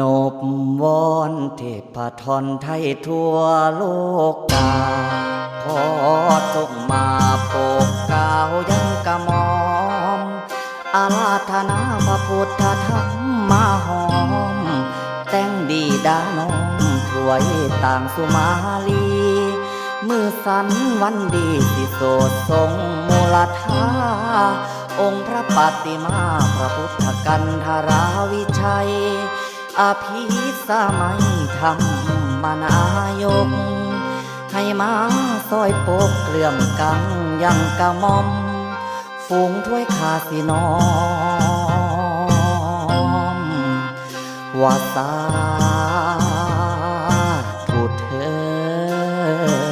นบวอนเทพทอนไทยทั่วโลกกาขอจงมาโปกกาวยังกะมอม อาราธนาพระพุทธธรรมมาหอม แต่งดีดาน้องถวยต่างสุมาลี มือสันวันดีสิโสดทรงมูลธาองค์พระปฏิมาพระพุทธกันธาราวิชัย อภิสมัยธรรมนายก ให้มาซอยปกเกลื่อมกังยังกะมอม ฝูงถ้วยคาสินอมวาตาพูดเธอ